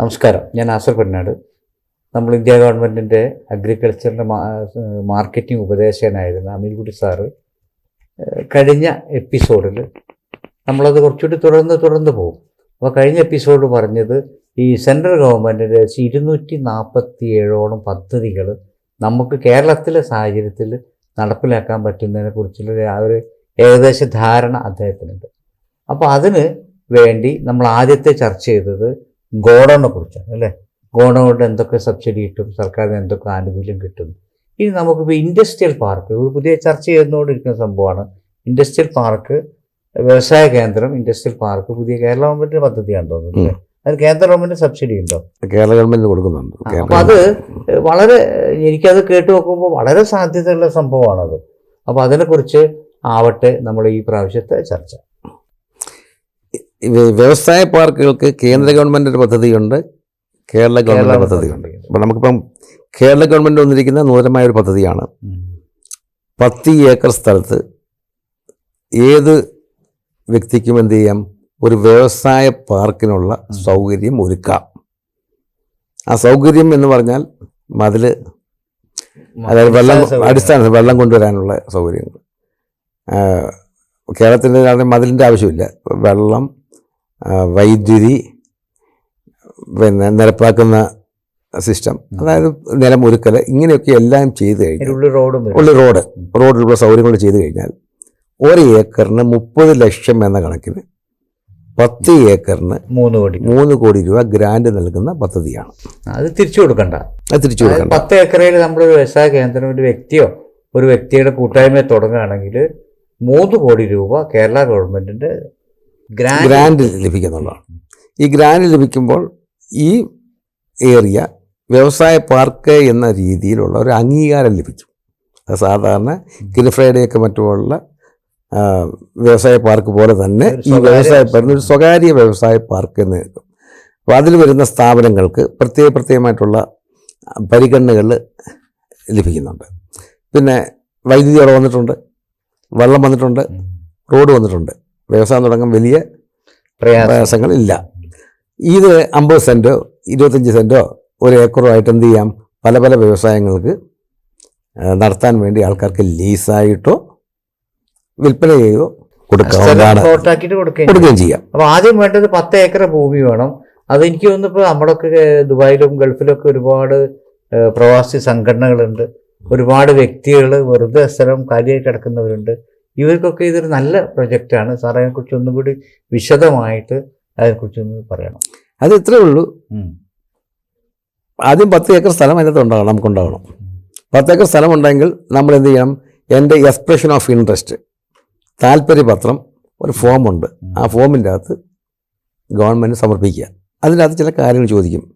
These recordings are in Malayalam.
നമസ്കാരം. ഞാൻ ആസർ പെണ്ണാട് നമ്മൾ ഇന്ത്യ ഗവൺമെന്റിന്റെ അഗ്രികൾച്ചറിന്റെ മാർക്കറ്റിംഗ് ഉപദേശകനായിരുന്ന അമീൻകുട്ടി സാറ് കഴിഞ്ഞ എപ്പിസോഡിൽ നമ്മളത് കുറച്ചുകൂടി തുടർന്ന് തുടർന്ന് പോകും. അപ്പോൾ കഴിഞ്ഞ എപ്പിസോഡ് പറഞ്ഞത് ഈ സെൻട്രൽ ഗവൺമെന്റിന്റെ ഇരുന്നൂറ്റി നാൽപ്പത്തി ഏഴോളം പദ്ധതികൾ നമുക്ക് കേരളത്തിലെ സാഹചര്യത്തിൽ നടപ്പിലാക്കാൻ പറ്റുന്നതിനെ കുറിച്ചുള്ള ഒരു- ഏകദേശ ധാരണ അദ്ദേഹത്തിനുണ്ട്. അപ്പോൾ അതിന് വേണ്ടി നമ്മൾ ആദ്യത്തെ ചർച്ച ചെയ്തത് ഗോഡൗണിനെ കുറിച്ചാണ് അല്ലേ? ഗോഡൗൺ കൊണ്ട് എന്തൊക്കെ സബ്സിഡി കിട്ടും സർക്കാരിന് എന്തൊക്കെ ആനുകൂല്യം കിട്ടും. ഇനി നമുക്കിപ്പോൾ ഇൻഡസ്ട്രിയൽ പാർക്ക് ഒരു പുതിയ ചർച്ച ചെയ്തുകൊണ്ടിരിക്കുന്ന സംഭവമാണ്. ഇൻഡസ്ട്രിയൽ പാർക്ക് വ്യവസായ കേന്ദ്രം ഇൻഡസ്ട്രിയൽ പാർക്ക് പുതിയ കേരള ഗവൺമെന്റിന്റെ പദ്ധതിയാണ് തോന്നുന്നത്? അതിന് കേന്ദ്ര ഗവൺമെന്റ് സബ്സിഡി ഉണ്ടോ? കേരള ഗവൺമെന്റ് കൊടുക്കുന്നുണ്ട്. അപ്പൊ അത് വളരെ എനിക്കത് കേട്ടു നോക്കുമ്പോൾ വളരെ സാധ്യതയുള്ള സംഭവമാണത്. അപ്പോൾ അതിനെക്കുറിച്ച് ആവട്ടെ നമ്മൾ ഈ പ്രാവശ്യത്തെ ചർച്ച. വ്യവസായ പാർക്കുകൾക്ക് കേന്ദ്ര ഗവൺമെന്റ് ഒരു പദ്ധതിയുണ്ട്. കേരള ഗവൺമെന്റ് കേരള പദ്ധതിയുണ്ട്. അപ്പോൾ അപ്പം നമുക്കിപ്പം കേരള ഗവൺമെന്റ് വന്നിരിക്കുന്ന നൂതനമായ ഒരു പദ്ധതിയാണ്. പത്ത് ഏക്കർ സ്ഥലത്ത് ഏത് വ്യക്തിക്കും എന്ത് ചെയ്യാം? ഒരു വ്യവസായ പാർക്കിനുള്ള സൗകര്യം ഒരുക്കാം. ആ സൗകര്യം എന്ന് പറഞ്ഞാൽ മതിൽ അതായത് വെള്ളം. അടിസ്ഥാന വെള്ളം കൊണ്ടുവരാനുള്ള സൗകര്യങ്ങൾ. കേരളത്തിന്റെ മതിലിന്റെ ആവശ്യമില്ല. വെള്ളം വൈദ്യുതി പിന്നെ നിരപ്പാക്കുന്ന സിസ്റ്റം. അതായത് നിലം ഒരുക്കൽ ഇങ്ങനെയൊക്കെ എല്ലാം ചെയ്ത് കഴിഞ്ഞാൽ ഉള്ളി റോഡും റോഡിലുള്ള സൗകര്യങ്ങൾ ചെയ്ത് കഴിഞ്ഞാൽ ഒരു ഏക്കറിന് മുപ്പത് ലക്ഷം എന്ന കണക്കിന് പത്ത് ഏക്കറിന് മൂന്ന് കോടി. മൂന്ന് കോടി രൂപ ഗ്രാന്റ് നൽകുന്ന പദ്ധതിയാണ്. അത് തിരിച്ചു കൊടുക്കണ്ട. അത് തിരിച്ചു കൊടുക്കണ്ട. പത്ത് ഏക്കറിൽ നമ്മളൊരു വ്യവസായ കേന്ദ്രം ഒരു വ്യക്തിയോ ഒരു വ്യക്തിയുടെ കൂട്ടായ്മയെ തുടങ്ങുകയാണെങ്കിൽ മൂന്ന് കോടി രൂപ കേരള ഗവൺമെന്റിന്റെ ഗ്രാൻഡ് ലഭിക്കുന്നുള്ളതാണ്. ഈ ഗ്രാൻഡ് ലഭിക്കുമ്പോൾ ഈ ഏരിയ വ്യവസായ പാർക്ക് എന്ന രീതിയിലുള്ള ഒരു അംഗീകാരം ലഭിക്കും. അത് സാധാരണ കിൽഫ്രൈഡെയൊക്കെ മറ്റുമുള്ള വ്യവസായ പാർക്ക് പോലെ തന്നെ ഈ വ്യവസായ പാർക്ക് ഒരു സ്വകാര്യ വ്യവസായ പാർക്ക് എന്ന് കിട്ടും. അപ്പോൾ അതിൽ വരുന്ന സ്ഥാപനങ്ങൾക്ക് പ്രത്യേക പ്രത്യേകമായിട്ടുള്ള പരിഗണനകൾ ലഭിക്കുന്നുണ്ട്. പിന്നെ വൈദ്യുതി അവിടെ വന്നിട്ടുണ്ട് വെള്ളം വന്നിട്ടുണ്ട് റോഡ് വന്നിട്ടുണ്ട്. വ്യവസായം തുടങ്ങാൻ വലിയ പ്രയാസം. പ്രയാസങ്ങളില്ല. ഇത് അമ്പത് സെന്റോ ഇരുപത്തഞ്ച് സെന്റോ ഒരു ഏക്കറോ ആയിട്ട് എന്ത് ചെയ്യാം? പല പല വ്യവസായങ്ങൾക്ക് നടത്താൻ വേണ്ടി ആൾക്കാർക്ക് ലീസായിട്ടോ വിൽപ്പന ചെയ്തോ കൊടുക്കാവുന്നതാണ് കൊടുക്കുകയും ചെയ്യും. അപ്പോൾ ആദ്യം വേണ്ടത് പത്ത് ഏക്കർ ഭൂമി വേണം. അത് എനിക്ക് തോന്നുന്നു ഇപ്പോൾ നമ്മളൊക്കെ ദുബായിലും ഗൾഫിലൊക്കെ ഒരുപാട് പ്രവാസി സംഘടനകളുണ്ട്. ഒരുപാട് വ്യക്തികൾ വെറുതെ സ്ഥലം കാലിയായി കിടക്കുന്നവരുണ്ട് ഇവർക്കൊക്കെ ഇതൊരു നല്ല പ്രൊജക്റ്റാണ് സാർ അതിനെക്കുറിച്ച് ഒന്നും കൂടി വിശദമായിട്ട് അതിനെക്കുറിച്ചൊന്ന് പറയണം. അത് ഇത്രേ ഉള്ളൂ. ആദ്യം പത്ത് ഏക്കർ സ്ഥലം അതിനകത്ത് ഉണ്ടാകണം നമുക്കുണ്ടാകണം പത്ത് ഏക്കർ സ്ഥലം ഉണ്ടെങ്കിൽ നമ്മൾ എന്ത് ചെയ്യണം? എന്റെ എക്സ്പ്രഷൻ ഓഫ് ഇൻട്രസ്റ്റ്. താല്പര്യപത്രം ഒരു ഫോമുണ്ട്. ആ ഫോമിന്റെ അകത്ത് ഗവൺമെന്റ് സമർപ്പിക്കുക. അതിനകത്ത് ചില കാര്യങ്ങൾ ചോദിക്കും.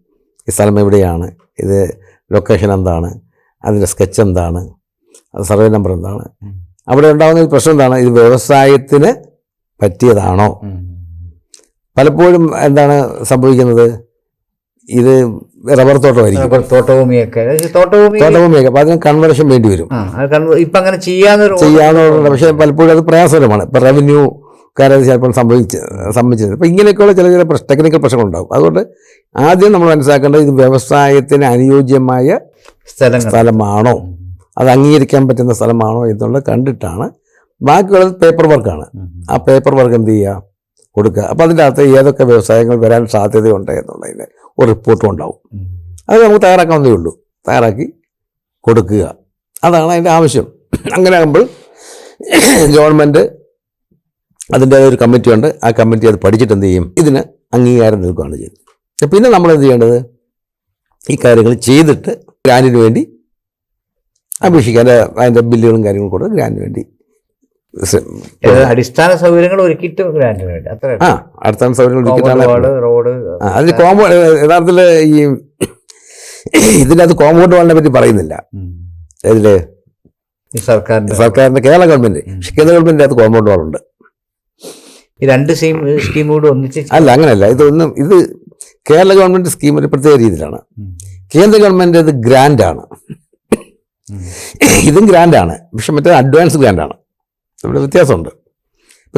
ഈ സ്ഥലം എവിടെയാണ്? ഇത് ലൊക്കേഷൻ എന്താണ്? അതിന്റെ സ്കെച്ച് എന്താണ്? സർവേ നമ്പർ എന്താണ്. അവിടെ ഉണ്ടാകുന്ന ഒരു പ്രശ്നം എന്താണ്? ഇത് വ്യവസായത്തിന് പറ്റിയതാണോ? പലപ്പോഴും എന്താണ് സംഭവിക്കുന്നത്? ഇത് റബ്ബർ തോട്ടമായിരിക്കും. അപ്പോൾ തോട്ടഭൂമിയൊക്കെ. തോട്ടഭൂമിയൊക്കെ. അതിന് കൺവേർഷൻ വേണ്ടി വരും. ഇപ്പൊ അങ്ങനെ ചെയ്യാവുന്നതുകൊണ്ട് പക്ഷേ പലപ്പോഴും അത് പ്രയാസകരമാണ്. ഇപ്പം റവന്യൂ കാര്യം ചിലപ്പോൾ സംഭവിച്ച് സംഭവിച്ചത് അപ്പൊ ഇങ്ങനെയൊക്കെയുള്ള ചില ചില പ്രശ്ന ടെക്നിക്കൽ പ്രശ്നങ്ങളുണ്ടാകും അതുകൊണ്ട് ആദ്യം നമ്മൾ മനസ്സിലാക്കേണ്ടത് ഇത് വ്യവസായത്തിന് അനുയോജ്യമായ സ്ഥലമാണോ? അത് അംഗീകരിക്കാൻ പറ്റുന്ന സ്ഥലമാണോ എന്നുള്ളത് കണ്ടിട്ടാണ്. ബാക്കിയുള്ളത് പേപ്പർ വർക്കാണ് ആ പേപ്പർ വർക്ക് എന്ത് ചെയ്യുക കൊടുക്കുക. അപ്പോൾ അതിന്റെ അകത്ത് ഏതൊക്കെ വ്യവസായങ്ങൾ വരാൻ സാധ്യതയുണ്ട് എന്നുള്ളതിന്റെ ഒരു റിപ്പോർട്ടും ഉണ്ടാവും. അത് നമുക്ക് തയ്യാറാക്കാവുന്നതേ ഉള്ളൂ. തയ്യാറാക്കി കൊടുക്കുക. അതാണ് അതിന്റെ ആവശ്യം. അങ്ങനെ ആകുമ്പോൾ ഗവൺമെന്റ് അതിന്റെ ഒരു കമ്മിറ്റി ഉണ്ട്. ആ കമ്മിറ്റി അത് പഠിച്ചിട്ട് എന്ത് ചെയ്യും? ഇതിന് അംഗീകാരം നൽകുകയാണ് ചെയ്യുന്നത്. പിന്നെ നമ്മൾ എന്ത് ചെയ്യേണ്ടത്? ഈ കാര്യങ്ങൾ ചെയ്തിട്ട് ഗ്രാൻഡിന് വേണ്ടി അപേക്ഷിക്കുക അതിന്റെ അതിന്റെ ബില്ലുകളും കാര്യങ്ങളും കൊടുത്ത് ഗ്രാൻഡിന് വേണ്ടി അടിസ്ഥാന സൗകര്യങ്ങൾ ഒരുക്കിയിട്ട് ഗ്രാൻഡിന് വേണ്ടി. അത്ര ആ അടിസ്ഥാന സൗകര്യങ്ങൾ ഒരുക്കിയിട്ടാണ് റോഡ് അതിൽ കോമ്പൗണ്ട് യഥാർത്ഥത്തിൽ ഈ ഇതിനകത്ത് കോമ്പൗണ്ട് വാളിനെ പറ്റി പറയുന്നില്ല. ഇതിൽ സർക്കാരിന്റെ. സർക്കാരിന്റെ കേരള ഗവൺമെന്റ് പക്ഷെ കേന്ദ്ര ഗവൺമെന്റിന്റെ അത് കോമ്പൗണ്ട് വാളുണ്ട് ഈ രണ്ട് സ്കീം സ്കീം കൂടി ഒന്നിച്ച് അല്ല അങ്ങനെയല്ല. ഇതൊന്നും ഇത് കേരള ഗവൺമെന്റ് സ്കീം ഒരു പ്രത്യേക രീതിയിലാണ്. കേന്ദ്ര ഗവൺമെന്റ് ഇത് ഗ്രാൻഡ് ആണ്. ഉം. ഇതും ഗ്രാൻഡാണ്. പക്ഷെ മറ്റേ അഡ്വാൻസ് ഗ്രാൻഡാണ്. നമ്മുടെ വ്യത്യാസമുണ്ട്.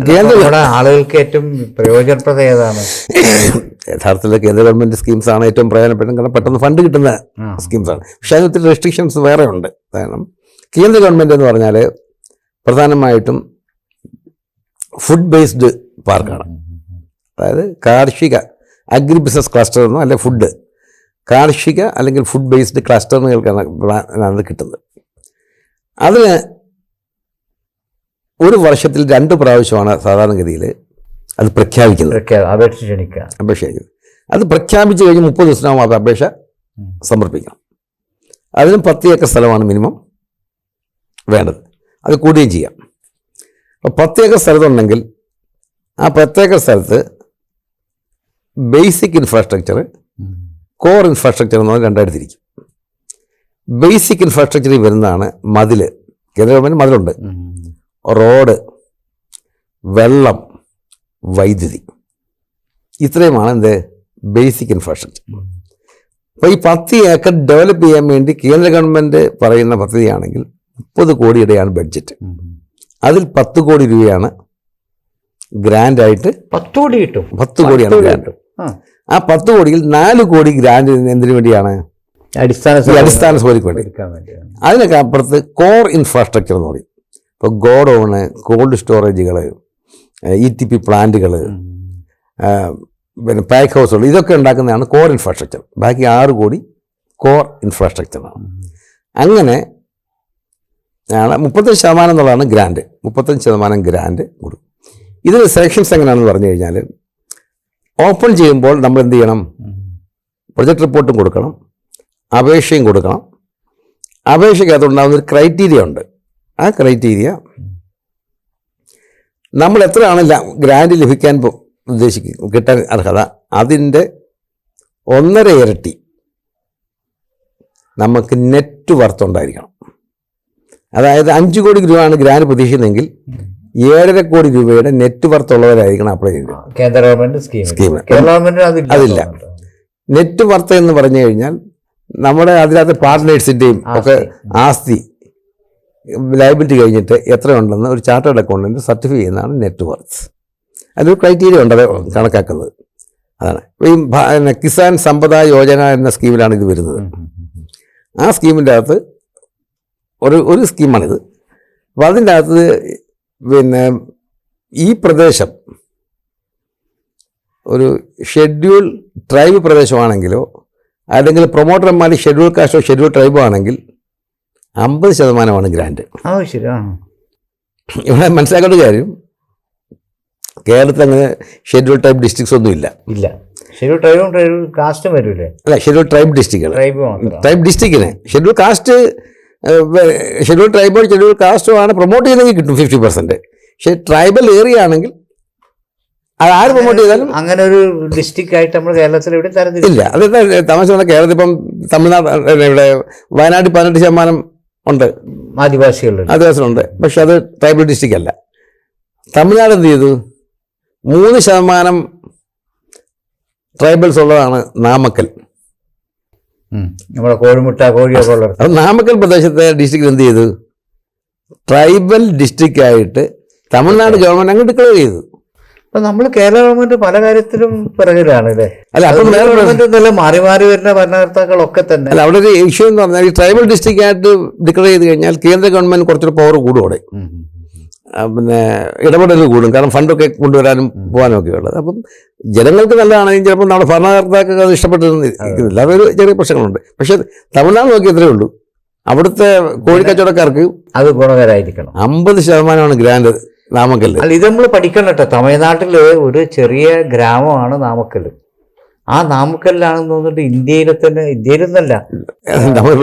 കേന്ദ്ര ആളുകൾക്ക് ഏറ്റവും പ്രയോജനപ്രദ ഏതാണ്? യഥാർത്ഥത്തിൽ കേന്ദ്ര ഗവൺമെന്റ് സ്കീംസ് ആണ് ഏറ്റവും പ്രയോജനപ്പെട്ടത്. കാരണം പെട്ടെന്ന് ഫണ്ട് കിട്ടുന്ന. സ്കീംസ് ആണ് പക്ഷേ അതിന് ഒത്തിരി റെസ്ട്രിക്ഷൻസ് വേറെ ഉണ്ട്. കാരണം കേന്ദ്ര ഗവൺമെന്റ് എന്ന് പറഞ്ഞാൽ പ്രധാനമായിട്ടും ഫുഡ് ബേസ്ഡ് പാർക്കാണ്. അതായത് കാർഷിക അഗ്രി ബിസിനസ് ക്ലസ്റ്റർ എന്നോ അല്ലെ ഫുഡ് കാർഷിക അല്ലെങ്കിൽ ഫുഡ് ബേസ്ഡ് ക്ലസ്റ്ററുകൾക്കാണ് കിട്ടുന്നത്. അതിന് ഒരു വർഷത്തിൽ രണ്ട് പ്രാവശ്യമാണ് സാധാരണഗതിയിൽ അത് പ്രഖ്യാപിക്കുന്നത്. അപേക്ഷ ക്ഷണിക്കുക. അപേക്ഷ ക്ഷണിക്കുന്നത്. അത് പ്രഖ്യാപിച്ചു കഴിഞ്ഞ് മുപ്പത് ദിവസത്തിനകം അത് അപേക്ഷ സമർപ്പിക്കണം. അതിനും പത്ത് ഏക്കർ സ്ഥലമാണ് മിനിമം വേണ്ടത്. അത് കൂടുകയും ചെയ്യാം. അപ്പോൾ പത്ത് ഏക്കർ സ്ഥലത്തുണ്ടെങ്കിൽ ആ പത്ത് ഏക്കർ സ്ഥലത്ത് ബേസിക് ഇൻഫ്രാസ്ട്രക്ചർ കോർ ഇൻഫ്രാസ്ട്രക്ചർ എന്ന് പറഞ്ഞാൽ രണ്ടായിട്ട് തിരിക്കും ബേസിക് ഇൻഫ്രാസ്ട്രക്ചറിൽ വരുന്നതാണ് മതിൽ. കേന്ദ്ര ഗവൺമെന്റ് മതിലുണ്ട്. റോഡ് വെള്ളം വൈദ്യുതി. ഇത്രയുമാണ് എന്ത് ബേസിക് ഇൻഫ്രാസ്ട്രക്ചർ അപ്പോൾ ഈ പത്ത് ഏക്കർ ഡെവലപ്പ് ചെയ്യാൻ വേണ്ടി കേന്ദ്ര ഗവൺമെന്റ് പറയുന്ന പദ്ധതിയാണെങ്കിൽ മുപ്പത് കോടിയുടെയാണ് ബഡ്ജറ്റ് അതിൽ പത്ത് കോടി രൂപയാണ് ഗ്രാൻഡായിട്ട് പത്ത് കോടി കിട്ടും. പത്ത് കോടിയാണ് ഗ്രാൻഡ്. ആ. പത്ത് കോടിയിൽ നാല് കോടി ഗ്രാൻഡ് എന്തിനു വേണ്ടിയാണ്? അടിസ്ഥാന അടിസ്ഥാന സൗകര്യം വേണ്ടി. അതിനൊക്കെ അപ്പുറത്ത് കോർ ഇൻഫ്രാസ്ട്രക്ചർ എന്ന് പറയും. ഇപ്പോൾ ഗോഡൗണ് കോൾഡ് സ്റ്റോറേജുകൾ ഇ ടി പി പ്ലാന്റുകൾ പിന്നെ പാക്ക് ഹൗസുകൾ ഇതൊക്കെ ഉണ്ടാക്കുന്നതാണ് കോർ ഇൻഫ്രാസ്ട്രക്ചർ. ബാക്കി ആറ് കോടി കോർ ഇൻഫ്രാസ്ട്രക്ചറാണ് അങ്ങനെ ആണ് മുപ്പത്തഞ്ച് ശതമാനം എന്നുള്ളതാണ് ഗ്രാൻഡ്. മുപ്പത്തഞ്ച് ശതമാനം ഗ്രാൻഡ് കൊടുക്കും. ഇതിൽ സെലക്ഷൻസ് എങ്ങനെയാണെന്ന് പറഞ്ഞു കഴിഞ്ഞാൽ ഓപ്പൺ ചെയ്യുമ്പോൾ നമ്മൾ എന്ത് ചെയ്യണം? പ്രൊജക്ട് റിപ്പോർട്ടും കൊടുക്കണം. അപേക്ഷയും കൊടുക്കണം. അപേക്ഷയ്ക്കകത്തുണ്ടാകുന്ന ഒരു ക്രൈറ്റീരിയ ഉണ്ട്. ആ ക്രൈറ്റീരിയ നമ്മൾ എത്രയാണ് ഗ്രാൻഡ് ലഭിക്കാൻ ഉദ്ദേശിക്കും കിട്ടാൻ അർഹത? അതിന്റെ ഒന്നര ഇരട്ടി നമുക്ക് നെറ്റ് വർത്ത് ഉണ്ടായിരിക്കണം. അതായത് അഞ്ച് കോടി രൂപയാണ് ഗ്രാൻഡ് പ്രതീക്ഷിക്കുന്നതെങ്കിൽ ഏഴര കോടി രൂപയുടെ നെറ്റ് വർത്ത് ഉള്ളവരായിരിക്കണം അപ്ലൈ ചെയ്യേണ്ടത് കേന്ദ്ര ഗവൺമെന്റ് സ്കീം അതില്ല. അതില്ല. നെറ്റ് വർത്ത് എന്ന് പറഞ്ഞു കഴിഞ്ഞാൽ നമ്മുടെ അതിനകത്ത് പാർട്ട്നേഴ്സിന്റെയും ഒക്കെ ആസ്തി ലയബിലിറ്റി കഴിഞ്ഞിട്ട് എത്രയുണ്ടെന്ന് ഒരു ചാർട്ടേഡ് അക്കൗണ്ടന്റ് സർട്ടിഫൈ ചെയ്യുന്നതാണ് നെറ്റ് വർത്ത് അതിലൊരു ക്രൈറ്റീരിയ ഉണ്ട് അത് കണക്കാക്കുന്നത്. അതാണ്. ഈ കിസാൻ സമ്പദ യോജന എന്ന സ്കീമിലാണ് ഇത് വരുന്നത്. ആ സ്കീമിന്റെ അകത്ത് ഒരു ഒരു സ്കീമാണിത് അപ്പോൾ അതിന്റെ അകത്ത് പിന്നെ ഈ പ്രദേശം ഒരു ഷെഡ്യൂൾ ട്രൈബ് പ്രദേശമാണെങ്കിലോ അല്ലെങ്കിൽ പ്രൊമോട്ടർമാർ ഷെഡ്യൂൾ കാസ്റ്റോ ഷെഡ്യൂൾ ട്രൈബോ ആണെങ്കിൽ അമ്പത് ശതമാനമാണ് ഗ്രാൻഡ് ഇവിടെ മനസ്സിലാക്കേണ്ട കാര്യം കേരളത്തിൽ അങ്ങനെ ഷെഡ്യൂൾ ട്രൈബ് ഡിസ്ട്രിക്ട്സ് ഒന്നും ഇല്ല. ഇല്ല. ഷെഡ്യൂൾ ട്രൈബും ട്രൈബ് കാസ്റ്റും വരൂലേ? അല്ല ഷെഡ്യൂൾ ട്രൈബ് മാത്രം. ട്രൈബ് ഡിസ്ട്രിക്റ്റിന് ഷെഡ്യൂൾ കാസ്റ്റ് ഷെഡ്യൂൾ ട്രൈബോ ഷെഡ്യൂൾ കാസ്റ്റോ ആണ് പ്രൊമോട്ട് ചെയ്തെങ്കിൽ കിട്ടും ഫിഫ്റ്റി പെർസെന്റ് പക്ഷേ ട്രൈബൽ ഏരിയ ആണെങ്കിൽ അത് ആര് പ്രൊമോട്ട് ചെയ്താലും അങ്ങനെ ഒരു ഡിസ്ട്രിക്ട് ആയിട്ട് നമ്മൾ കേരളത്തിൽ ഇവിടെ തരത്തില്ല ഇല്ല. തമാശ പറഞ്ഞാൽ കേരളത്തിൽ ഇപ്പം തമിഴ്നാട് ഇവിടെ വയനാട്ടിൽ പതിനെട്ട് ശതമാനം ഉണ്ട്. ആദിവാസികൾ ആദിവാസികളുണ്ട്. പക്ഷെ അത് ട്രൈബൽ ഡിസ്ട്രിക്റ്റ് അല്ല. തമിഴ്നാട് എന്ത് ചെയ്തു? മൂന്ന് ശതമാനം ട്രൈബൽസ് ഉള്ളതാണ് നാമക്കൽ. നമ്മുടെ കോഴിമുട്ട കോഴിയൊക്കെ ഉള്ള അത് നാമക്കൽ പ്രദേശത്തെ ഡിസ്ട്രിക്റ്റ് എന്ത് ചെയ്തു? ട്രൈബൽ ഡിസ്ട്രിക്റ്റ് ആയിട്ട് തമിഴ്നാട് ഗവൺമെന്റ് അങ്ങ് ഡിക്ലെയർ ചെയ്തു. അപ്പൊ നമ്മൾ കേരള ഗവൺമെന്റ് പല കാര്യത്തിലും പിറകിലാണ് അല്ലേ? അല്ല അപ്പം കേരള ഗവൺമെന്റ് ഗവൺമെന്റ് എന്നല്ല മാറി മാറി വരുന്ന ഭരണകർത്താക്കളൊക്കെ തന്നെ. അല്ല അവിടെ ഒരു ഇഷ്യൂ എന്ന് പറഞ്ഞാൽ ഈ ട്രൈബൽ ഡിസ്ട്രിക്റ്റ് ആയിട്ട് ഡിക്ലെയർ ചെയ്ത് കഴിഞ്ഞാൽ കേന്ദ്ര ഗവൺമെന്റ് കുറച്ചൊരു പവർ കൂടും അവിടെ. പിന്നെ ഇടപെടൽ കൂടും. കാരണം ഫണ്ടൊക്കെ കൊണ്ടുവരാനും പോകാനും ഒക്കെ ഉള്ളത്. അപ്പം ജനങ്ങൾക്ക് നല്ലതാണെങ്കിൽ ചിലപ്പോൾ നമ്മുടെ ഭരണകർത്താക്കൾക്ക് അത് ഇഷ്ടപ്പെട്ടിരുന്നില്ല അതൊരു ചെറിയ പ്രശ്നങ്ങളുണ്ട്. പക്ഷേ തമിഴ്നാട് നോക്കി ഇത്രയേ ഉള്ളൂ. അവിടുത്തെ കോഴിക്കച്ചവടക്കാർക്ക് അത് ഗുണകരായിരിക്കണം. അമ്പത് ശതമാനമാണ് ഗ്രാൻഡ് നാമക്കല്ല്. അല്ല ഇത് നമ്മൾ പഠിക്കണം കേട്ടോ. തമിഴ്നാട്ടിലെ ഒരു ചെറിയ ഗ്രാമമാണ് നാമക്കൽ ആ നാമക്കല്ലാണെന്ന് തോന്നിട്ട് ഇന്ത്യയിലെ തന്നെ ഇന്ത്യയിലെന്നല്ല.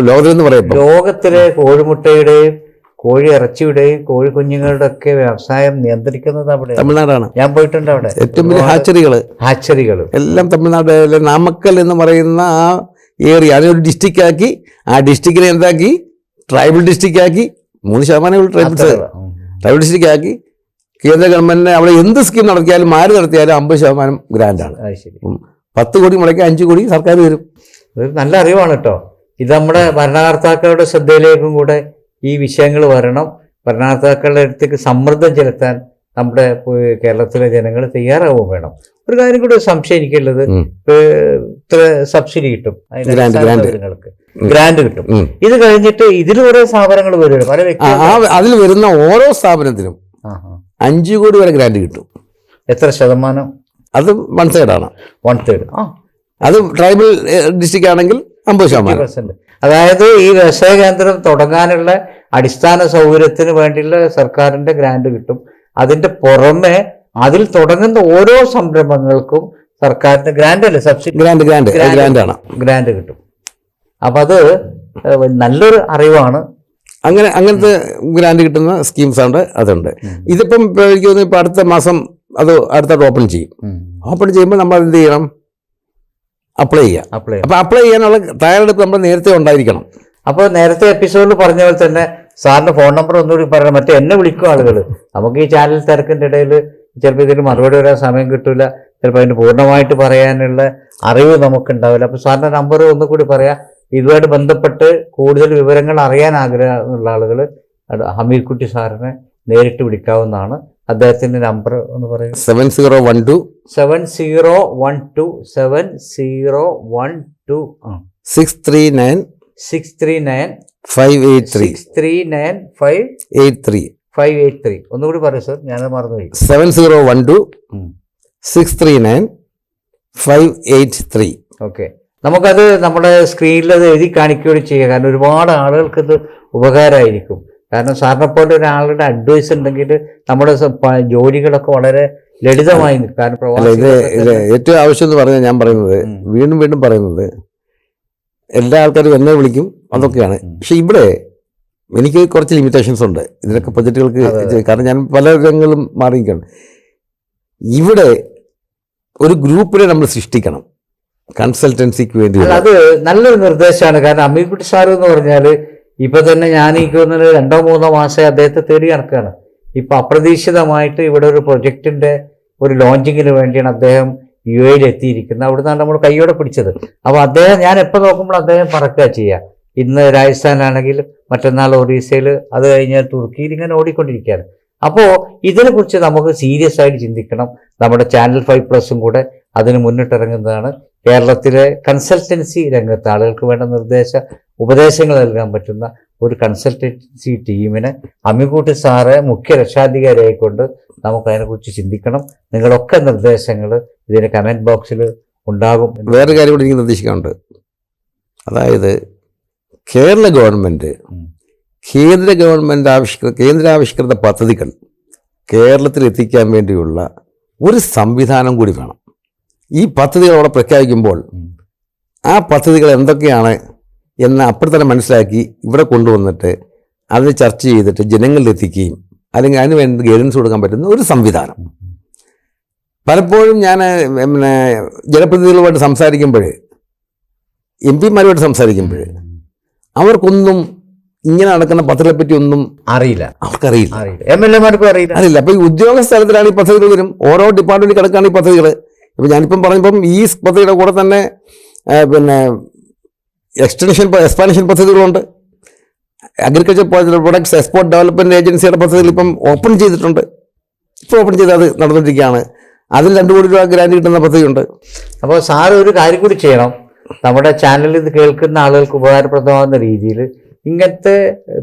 ലോകത്തിലെന്ന് പറയും ലോകത്തിലെ കോഴിമുട്ടയുടെയും കോഴി ഇറച്ചിയുടെയും കോഴി കുഞ്ഞുങ്ങളുടെ ഒക്കെ വ്യവസായം നിയന്ത്രിക്കുന്നത് അവിടെ. തമിഴ്നാടാണ്. ഞാൻ പോയിട്ടുണ്ട് അവിടെ. ഏറ്റവും വലിയ ഹാച്ചറികൾ ഹാച്ചറികൾ എല്ലാം തമിഴ്നാട് നാമക്കൽ എന്ന് പറയുന്ന ആ ഏരിയ അതിനൊരു ഡിസ്ട്രിക്റ്റ് ആക്കി ആ ഡിസ്ട്രിക്റ്റിനെ എന്താക്കി? ട്രൈബൽ ഡിസ്ട്രിക്റ്റ് ആക്കി. മൂന്ന് ശതമാനം ട്രൈബൽസ് ട്രൈബൽ ഡിസ്ട്രിക്റ്റ് ആക്കി. കേന്ദ്ര ഗവൺമെന്റിനെ അവിടെ എന്ത് സ്കീം നടത്തിയാലും ആര് നടത്തിയാലും അമ്പത് ശതമാനം ഗ്രാൻഡാണ് പത്ത് കോടി മുടക്കി അഞ്ച് കോടി സർക്കാർ തരും. ഒരു നല്ല അറിവാണ് കേട്ടോ. ഇത് നമ്മുടെ ഭരണകർത്താക്കളുടെ ശ്രദ്ധയിലേക്കും കൂടെ ഈ വിഷയങ്ങൾ വരണം. ഭരണകർത്താക്കളുടെ അടുത്തേക്ക് സമ്മർദ്ദം ചെലുത്താൻ നമ്മുടെ കേരളത്തിലെ ജനങ്ങൾ തയ്യാറാവുകയും വേണം. ഒരു കാര്യം കൂടി സംശയം എനിക്കുള്ളത്. ഇത്ര സബ്സിഡി കിട്ടും. Grant, grant. കിട്ടും. ഇത് കഴിഞ്ഞിട്ട് ഇതിൽ ഓരോ സ്ഥാപനങ്ങൾ വരുമല്ലോ പല വ്യക്തി അതിൽ വരുന്ന ഓരോ സ്ഥാപനത്തിനും അഞ്ചു കോടി വരെ ഗ്രാന്റ് കിട്ടും. എത്ര ശതമാനം? അത് വൺ ആണ്. വൺ തേർഡ് ആ. അത് ട്രൈബൽ ഡിസ്ട്രിക്റ്റ് ആണെങ്കിൽ അമ്പത് ശതമാനം. അതായത് ഈ വ്യവസായ കേന്ദ്രം തുടങ്ങാനുള്ള അടിസ്ഥാന സൗകര്യത്തിന് വേണ്ടിയുള്ള സർക്കാരിന്റെ ഗ്രാന്റ് കിട്ടും. അതിന്റെ പുറമെ അതിൽ തുടങ്ങുന്ന ഓരോ സംരംഭങ്ങൾക്കും സർക്കാരിന്റെ ഗ്രാന്റ് അല്ലേ? സബ്സിഡി. Grant grant grant. ആണ്. ഗ്രാന്റ് കിട്ടും. അപ്പൊ അത് നല്ലൊരു അറിവാണ്. അങ്ങനെ അങ്ങനത്തെ ഗ്രാന്റ് കിട്ടുന്ന സ്കീംസ് ഉണ്ട് അതുണ്ട്. ഇതിപ്പം എനിക്ക് തോന്നുന്നു ഇപ്പൊ അടുത്ത മാസം അത് അടുത്തായിട്ട് ഓപ്പൺ ചെയ്യും. ഓപ്പൺ ചെയ്യുമ്പോൾ നമ്മൾ എന്ത് ചെയ്യണം? അപ്ലൈ ചെയ്യാം. അപ്ലൈ അപ്പോൾ അപ്ലൈ ചെയ്യാനുള്ള തയ്യാറെടുപ്പ് നമ്മൾ നേരത്തെ ഉണ്ടായിരിക്കണം. അപ്പോൾ നേരത്തെ എപ്പിസോഡിൽ പറഞ്ഞ പോലെ തന്നെ സാറിന്റെ ഫോൺ നമ്പർ ഒന്നുകൂടി പറയണം. മറ്റേ എന്നെ വിളിക്കും ആളുകൾ നമുക്ക് ഈ ചാനൽ തിരക്കിന്റെ ഇടയിൽ ചിലപ്പോൾ ഇതിന് മറുപടി വരാൻ സമയം കിട്ടില്ല ചിലപ്പോൾ അതിന് പൂർണമായിട്ട് പറയാനുള്ള അറിവ് നമുക്കുണ്ടാവില്ല. അപ്പോൾ സാറിന്റെ നമ്പർ ഒന്നുകൂടി പറയാം. ഇതുമായിട്ട് ബന്ധപ്പെട്ട് കൂടുതൽ വിവരങ്ങൾ അറിയാൻ ആഗ്രഹമുള്ള ആളുകൾ ഹമീർ കുട്ടി സാറിനെ നേരിട്ട് വിളിക്കാവുന്നതാണ്. അദ്ദേഹത്തിന്റെ നമ്പർ ഒന്ന് പറയുക seven zero one two seven zero one two seven zero one two six three nine six three nine five eight three six three nine five eight three five eight three ഒന്നുകൂടി പറയൂ സർ ഞാനത് മറന്നുപോയി. Seven zero one two six three nine five eight three okay നമുക്കത് നമ്മുടെ സ്ക്രീനിൽ അത് എഴുതി കാണിക്കുകയും ചെയ്യുക കാരണം ഒരുപാട് ആളുകൾക്ക് ഇത് ഉപകാരമായിരിക്കും. കാരണം സാറിനെ പോലെ ഒരാളുടെ അഡ്വൈസ് ഉണ്ടെങ്കിൽ നമ്മുടെ ജോലികളൊക്കെ വളരെ ലളിതമായി കാരണം ഇത് ഇത് ഏറ്റവും ആവശ്യം എന്ന് പറഞ്ഞാൽ ഞാൻ പറയുന്നത്. വീണ്ടും വീണ്ടും പറയുന്നത് എല്ലാ ആൾക്കാരും എന്നെ വിളിക്കും അതൊക്കെയാണ്. പക്ഷെ ഇവിടെ എനിക്ക് കുറച്ച് ലിമിറ്റേഷൻസ് ഉണ്ട്. ഇതിനൊക്കെ പ്രൊജക്റ്റുകൾക്ക് കാരണം ഞാൻ പല രംഗങ്ങളും മാറിയിരിക്കുകയാണ്. ഇവിടെ ഒരു ഗ്രൂപ്പിനെ നമ്മൾ സൃഷ്ടിക്കണം. കൺസൾട്ടൻസിക്ക് വേണ്ടി അത് നല്ലൊരു നിർദ്ദേശമാണ്. കാരണം അമീർ കുട്ടി സാർ എന്ന് പറഞ്ഞാൽ ഇപ്പൊ തന്നെ ഞാൻ എനിക്ക് തോന്നുന്നത് രണ്ടോ മൂന്നോ മാസമായി അദ്ദേഹത്തെ തേടി നടക്കുകയാണ്. ഇപ്പൊ അപ്രതീക്ഷിതമായിട്ട് ഇവിടെ ഒരു പ്രൊജക്ടിന്റെ ഒരു ലോഞ്ചിങ്ങിന് വേണ്ടിയാണ് അദ്ദേഹം യു എയിൽ എത്തിയിരിക്കുന്നത്. അവിടുന്നാണ് നമ്മൾ കൈയോടെ പിടിച്ചത്. അപ്പൊ അദ്ദേഹം ഞാൻ എപ്പോൾ നോക്കുമ്പോൾ അദ്ദേഹം പറക്കുക ചെയ്യുക ഇന്ന് രാജസ്ഥാനിലാണെങ്കിൽ മറ്റന്നാൾ ഒറീസയിൽ അത് കഴിഞ്ഞാൽ തുർക്കിയിൽ ഇങ്ങനെ ഓടിക്കൊണ്ടിരിക്കുകയാണ്. അപ്പോൾ ഇതിനെക്കുറിച്ച് നമുക്ക് സീരിയസ് ആയിട്ട് ചിന്തിക്കണം. നമ്മുടെ ചാനൽ ഫൈവ് പ്ലസും കൂടെ അതിന് മുന്നിട്ടിറങ്ങുന്നതാണ് കേരളത്തിലെ കൺസൾട്ടൻസി രംഗത്ത് ആളുകൾക്ക് വേണ്ട നിർദ്ദേശ ഉപദേശങ്ങൾ നൽകാൻ പറ്റുന്ന ഒരു കൺസൾട്ടൻസി ടീമിനെ അമ്മിക്കുട്ടി സാറെ മുഖ്യ രക്ഷാധികാരിയായിക്കൊണ്ട് നമുക്ക് അതിനെക്കുറിച്ച് ചിന്തിക്കണം. നിങ്ങളൊക്കെ നിർദ്ദേശങ്ങൾ ഇതിന് കമന്റ് ബോക്സിൽ ഉണ്ടാകും. വേറെ കാര്യം കൂടി എനിക്ക് നിർദ്ദേശിക്കാനുണ്ട്. അതായത് കേരള ഗവൺമെന്റ് കേന്ദ്ര ഗവൺമെന്റ് ആവിഷ്കൃത കേന്ദ്ര ആവിഷ്കൃത പദ്ധതികൾ കേരളത്തിൽ എത്തിക്കാൻ വേണ്ടിയുള്ള ഒരു സംവിധാനം കൂടി വേണം. ഈ പദ്ധതികൾ അവിടെ പ്രഖ്യാപിക്കുമ്പോൾ ആ പദ്ധതികൾ എന്തൊക്കെയാണ് എന്ന് അപ്പുറത്തന്നെ മനസ്സിലാക്കി ഇവിടെ കൊണ്ടുവന്നിട്ട് അതിന് ചർച്ച ചെയ്തിട്ട് ജനങ്ങളിൽ എത്തിക്കുകയും അല്ലെങ്കിൽ അതിന് വേണ്ടി ഗൈഡൻസ് കൊടുക്കാൻ പറ്റുന്ന ഒരു സംവിധാനം. പലപ്പോഴും ഞാൻ പിന്നെ ജനപ്രതിനിധികളുമായിട്ട് സംസാരിക്കുമ്പോൾ എം പിമാരുമായിട്ട് സംസാരിക്കുമ്പോൾ അവർക്കൊന്നും ഇങ്ങനെ നടക്കുന്ന പദ്ധതികളെ പറ്റി ഒന്നും അറിയില്ല. അവർക്കറിയില്ല എം എൽ എമാർക്കും അറിയില്ല. അറിയില്ല. അപ്പോൾ ഈ ഉദ്യോഗ സ്ഥലത്തിലാണ് ഈ പദ്ധതികൾ വരും. ഓരോ ഡിപ്പാർട്ട്മെന്റ് കിടക്കുകയാണ് ഈ പദ്ധതികൾ ഇപ്പം ഞാനിപ്പം പറഞ്ഞപ്പം ഈ പദ്ധതിയുടെ കൂടെ തന്നെ പിന്നെ എക്സ്റ്റൻഷൻ എക്സ്പാൻഷൻ പദ്ധതികളുണ്ട്. അഗ്രികൾച്ചർ പ്രൊഡക്ട്സ് എക്സ്പോർട്ട് ഡെവലപ്മെന്റ് ഏജൻസിയുടെ പദ്ധതിയിൽ ഇപ്പം ഓപ്പൺ ചെയ്തിട്ടുണ്ട്. ഇപ്പോൾ ഓപ്പൺ ചെയ്ത് അത് നടന്നിരിക്കുകയാണ്. അതിൽ രണ്ട് കോടി രൂപ ഗ്രാൻഡ് കിട്ടുന്ന പദ്ധതിയുണ്ട്. അപ്പോൾ സാറ് ഒരു കാര്യം കൂടി ചെയ്യണം. നമ്മുടെ ചാനലിൽ ഇത് കേൾക്കുന്ന ആളുകൾക്ക് ഉപകാരപ്രദമാകുന്ന രീതിയിൽ ഇങ്ങനത്തെ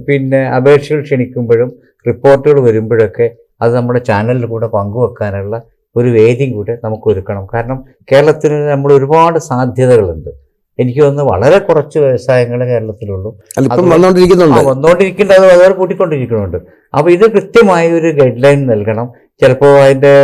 പിന്നെ അപേക്ഷകൾ ക്ഷണിക്കുമ്പോഴും റിപ്പോർട്ടുകൾ വരുമ്പോഴൊക്കെ അത് നമ്മുടെ ചാനലിൽ കൂടെ പങ്കുവെക്കാനുള്ള ഒരു വേദിയും കൂടെ നമുക്ക് ഒരുക്കണം. കാരണം കേരളത്തിന് നമ്മൾ ഒരുപാട് സാധ്യതകളുണ്ട്. എനിക്ക് തോന്നുന്നു വളരെ കുറച്ച് വ്യവസായങ്ങൾ കേരളത്തിലുള്ളൂ. വന്നുകൊണ്ടിരിക്കുന്നുണ്ട് അത് അതുപോലെ കൂട്ടിക്കൊണ്ടിരിക്കുന്നുണ്ട്. അപ്പോൾ ഇത് കൃത്യമായ ഒരു ഗൈഡ് ലൈൻ നൽകണം ചിലപ്പോൾ അതിന്റെ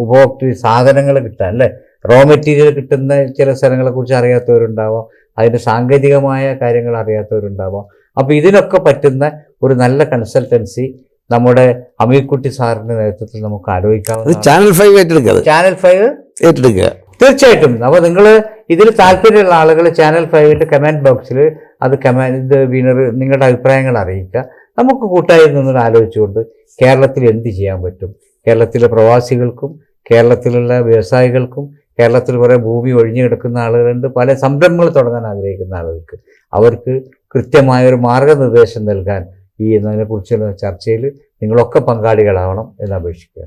ഉപഭോക്തൃ സാധനങ്ങൾ കിട്ടാൻ അല്ലേ? റോ മെറ്റീരിയൽ കിട്ടുന്ന ചില സ്ഥലങ്ങളെ കുറിച്ച് അറിയാത്തവരുണ്ടാവാം. അതിന്റെ സാങ്കേതികമായ കാര്യങ്ങൾ അറിയാത്തവരുണ്ടാവാം. അപ്പോൾ ഇതിനൊക്കെ പറ്റുന്ന ഒരു നല്ല കൺസൾട്ടൻസി നമ്മുടെ അമീക്കുട്ടി സാറിന്റെ നേതൃത്വത്തിൽ നമുക്ക് ആലോചിക്കാം ചാനൽ ഫൈവ് ഏറ്റെടുക്കുക ചാനൽ ഫൈവ് ഏറ്റെടുക്കുക. തീർച്ചയായിട്ടും. അപ്പോൾ നിങ്ങൾ ഇതിൽ താല്പര്യമുള്ള ആളുകൾ ചാനൽ ഫൈവിന്റെ കമന്റ് ബോക്സിൽ അത് കമാൻഡ് ഇത് വിനർ നിങ്ങളുടെ അഭിപ്രായങ്ങൾ അറിയിക്കുക. നമുക്ക് കൂട്ടായി നിന്നൊന്ന് ആലോചിച്ചുകൊണ്ട് കേരളത്തിൽ എന്ത് ചെയ്യാൻ പറ്റും? കേരളത്തിലെ പ്രവാസികൾക്കും കേരളത്തിലുള്ള വ്യവസായികൾക്കും കേരളത്തിൽ കുറേ ഭൂമി ഒഴിഞ്ഞു കിടക്കുന്ന ആളുകളുണ്ട്. പല സംരംഭങ്ങൾ തുടങ്ങാൻ ആഗ്രഹിക്കുന്ന ആളുകൾക്ക് അവർക്ക് കൃത്യമായ ഒരു മാർഗനിർദ്ദേശം നൽകാൻ ഈ എന്നതിനെക്കുറിച്ചുള്ള ചർച്ചയിൽ നിങ്ങളൊക്കെ പങ്കാളികളാവണം എന്ന് അപേക്ഷിക്കുക